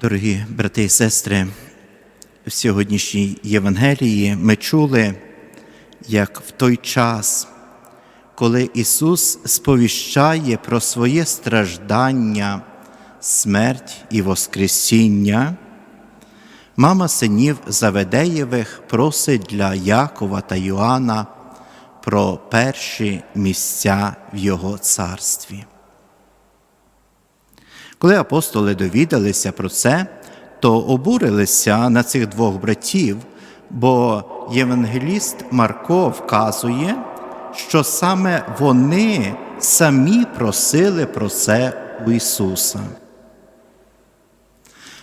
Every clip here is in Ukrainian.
Дорогі брати і сестри, в сьогоднішній Євангелії ми чули, як в той час, коли Ісус сповіщає про своє страждання, смерть і Воскресіння, мама синів Заведеєвих просить для Якова та Йоанна про перші місця в Його царстві. Коли апостоли довідалися про це, то обурилися на цих двох братів, бо євангеліст Марко вказує, що саме вони самі просили про це у Ісуса.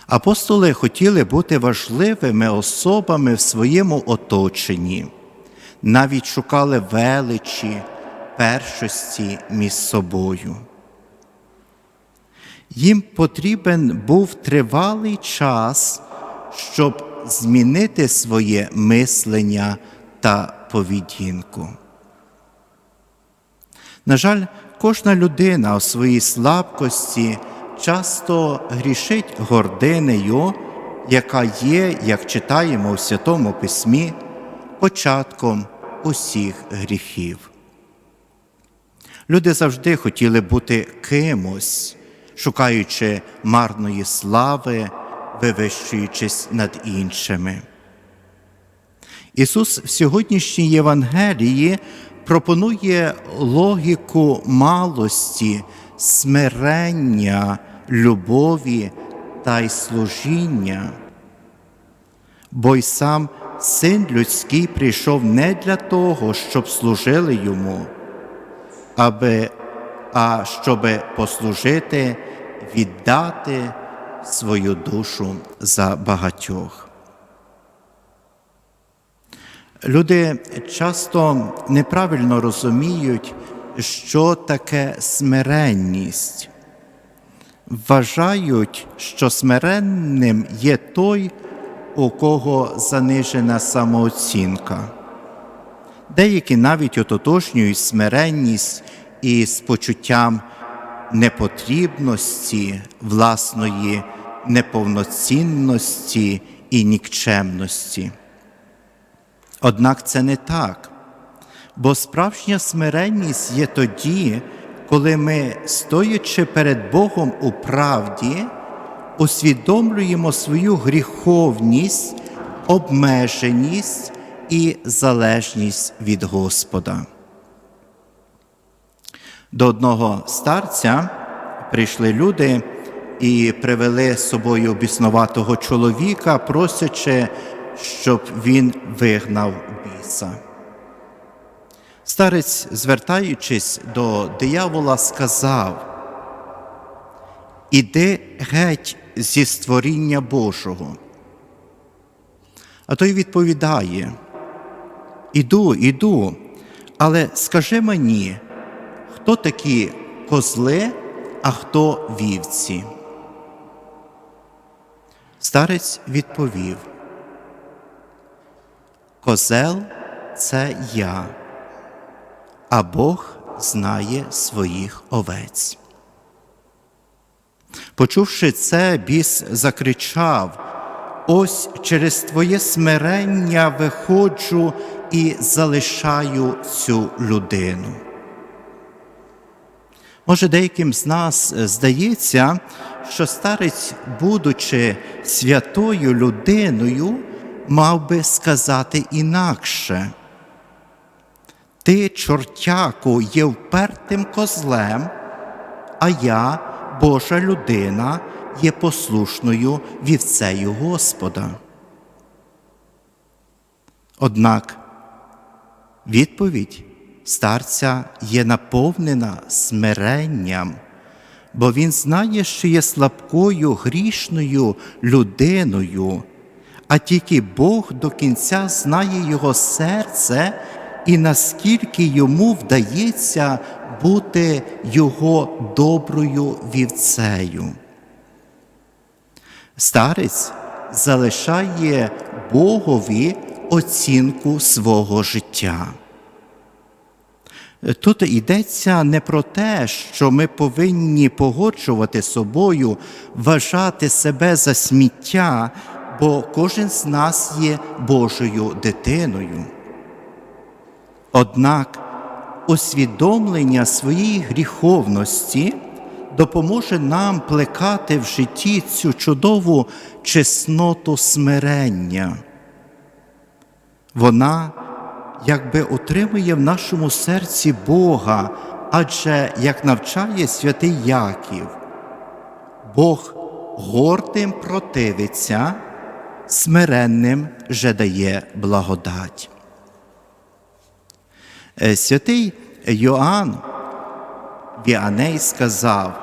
Апостоли хотіли бути важливими особами в своєму оточенні, навіть шукали величі, першості між собою. Їм потрібен був тривалий час, щоб змінити своє мислення та поведінку. На жаль, кожна людина у своїй слабкості часто грішить гординею, яка є, як читаємо у Святому Письмі, початком усіх гріхів. Люди завжди хотіли бути кимось шукаючи марної слави, вивищуючись над іншими. Ісус в сьогоднішній Євангелії пропонує логіку малості, смирення, любові та й служіння. Бо й сам син людський прийшов не для того, щоб служили йому, аби а щоб послужити, віддати свою душу за багатьох. Люди часто неправильно розуміють, що таке смиренність. Вважають, що смиренним є той, у кого занижена самооцінка. Деякі навіть ототожнюють смиренність і з почуттям непотрібності, власної неповноцінності і нікчемності. Однак це не так, бо справжня смиренність є тоді, коли ми, стоячи перед Богом у правді, усвідомлюємо свою гріховність, обмеженість і залежність від Господа. До одного старця прийшли люди і привели з собою біснуватого чоловіка, просячи, щоб він вигнав біса. Старець, звертаючись до диявола, сказав: Іди геть зі створіння Божого. А той відповідає: Іду, іду, але скажи мені, хто такі козли, а хто вівці? Старець відповів: Козел це я, а Бог знає своїх овець. Почувши це, біс закричав: Ось через твоє смирення виходжу і залишаю цю людину. Може, деяким з нас е, здається, що старець, будучи святою людиною, мав би сказати інакше. Ти, чортяку, є впертим козлем, а я, Божа людина, є послушною вівцею Господа. Однак відповідь старця є наповнена смиренням, бо він знає, що є слабкою грішною людиною, а тільки Бог до кінця знає його серце і наскільки йому вдається бути його доброю вівцею. Старець залишає Богові оцінку свого життя. Тут йдеться не про те, що ми повинні погоджувати собою, вважати себе за сміття, бо кожен з нас є Божою дитиною. Однак усвідомлення своєї гріховності допоможе нам плекати в житті цю чудову чесноту смирення. Вона якби утримує в нашому серці Бога, адже, як навчає святий Яків, Бог гордим противиться, смиренним же дає благодать. Е, Святий Йоанн Віаней сказав,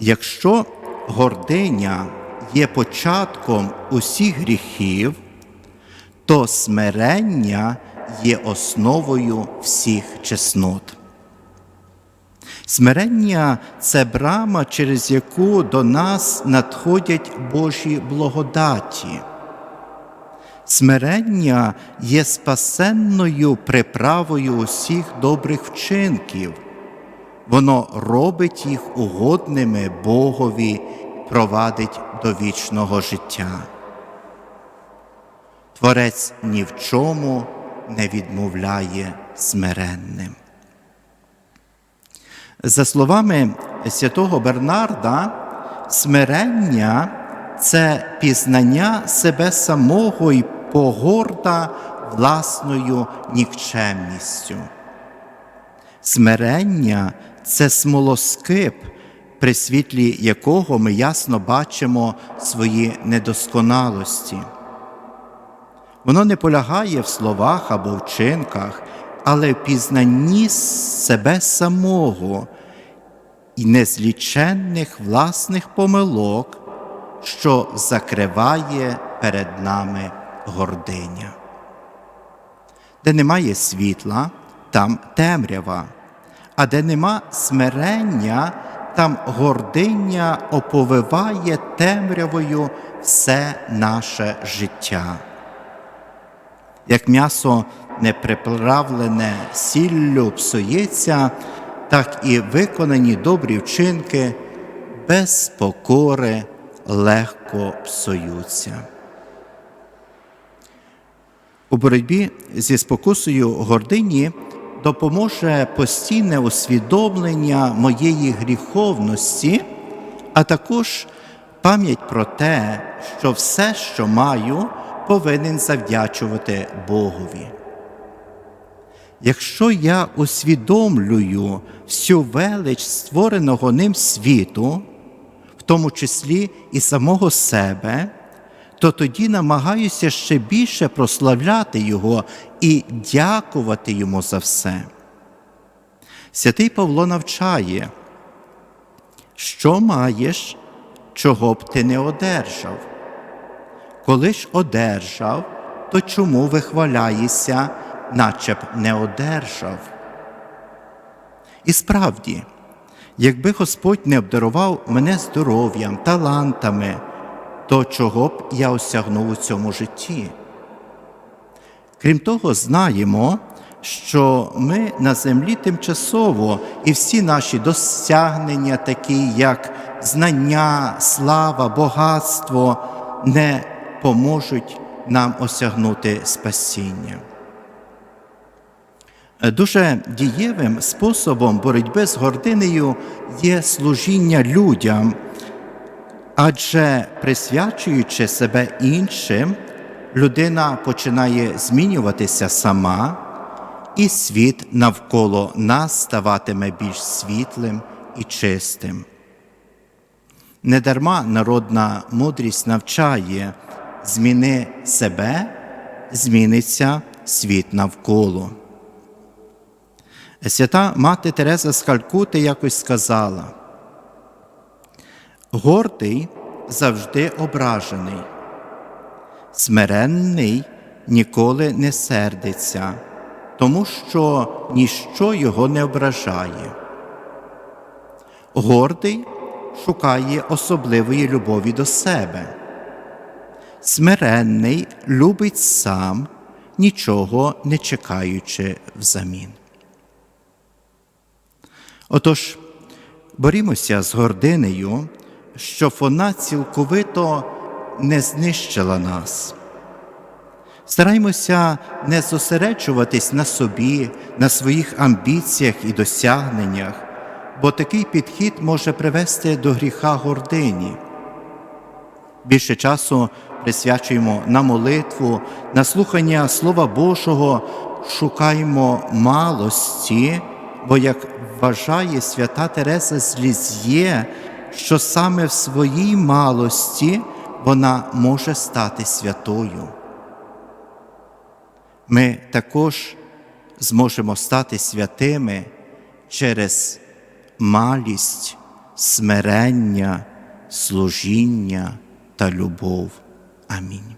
якщо гординя є початком усіх гріхів, то смирення є основою всіх чеснот. Смирення це брама, через яку до нас надходять Божі благодаті. Смирення є спасенною приправою усіх добрих вчинків. Воно робить їх угодними Богові, провадить до вічного життя. Творець ні в чому не відмовляє смиренним. За словами святого Бернарда, смирення це пізнання себе самого і погорда власною нікчемністю. Смирення це смолоскип, при світлі якого ми ясно бачимо свої недосконалості. Воно не полягає в словах або вчинках, але в пізнанні себе самого і незліченних власних помилок, що закриває перед нами гординя. Де немає світла, там темрява, а де нема смирення, там гординя оповиває темрявою все наше життя. Як м'ясо неприправлене сіллю псується, так і виконані добрі вчинки без покори легко псуються. У боротьбі зі спокусою гордині допоможе постійне усвідомлення моєї гріховності, а також пам'ять про те, що все, що маю, повинен завдячувати Богові. Якщо я усвідомлюю всю велич створеного ним світу, в тому числі і самого себе, то тоді намагаюся ще більше прославляти Його і дякувати Йому за все. Святий Павло навчає, що маєш, чого б ти не одержав. Коли ж одержав, то чому вихваляєшся, наче б не одержав? І справді, якби Господь не обдарував мене здоров'ям, талантами, то чого б я осягнув у цьому житті? Крім того, знаємо, що ми на землі тимчасово і всі наші досягнення, такі як знання, слава, багатство, не поможуть нам осягнути спасіння. Дуже дієвим способом боротьби з гординею є служіння людям, адже присвячуючи себе іншим, людина починає змінюватися сама, і світ навколо нас ставатиме більш світлим і чистим. Недарма народна мудрість навчає зміни себе, зміниться світ навколо. Свята мати Тереза з Калькути якось сказала, гордий завжди ображений, смиренний ніколи не сердиться, тому що ніщо його не ображає. Гордий шукає особливої любові до себе. Смиренний любить сам, нічого не чекаючи взамін. Отож, борімося з гординею, щоб вона цілковито не знищила нас. Стараймося не зосереджуватись на собі, на своїх амбіціях і досягненнях, бо такий підхід може привести до гріха гордині. Більше часу присвячуємо на молитву, на слухання Слова Божого, шукаємо малості, бо, як вважає свята Тереса з Ліз'є, що саме в своїй малості вона може стати святою. Ми також зможемо стати святими через малість, смирення, служіння та любов. Амінь.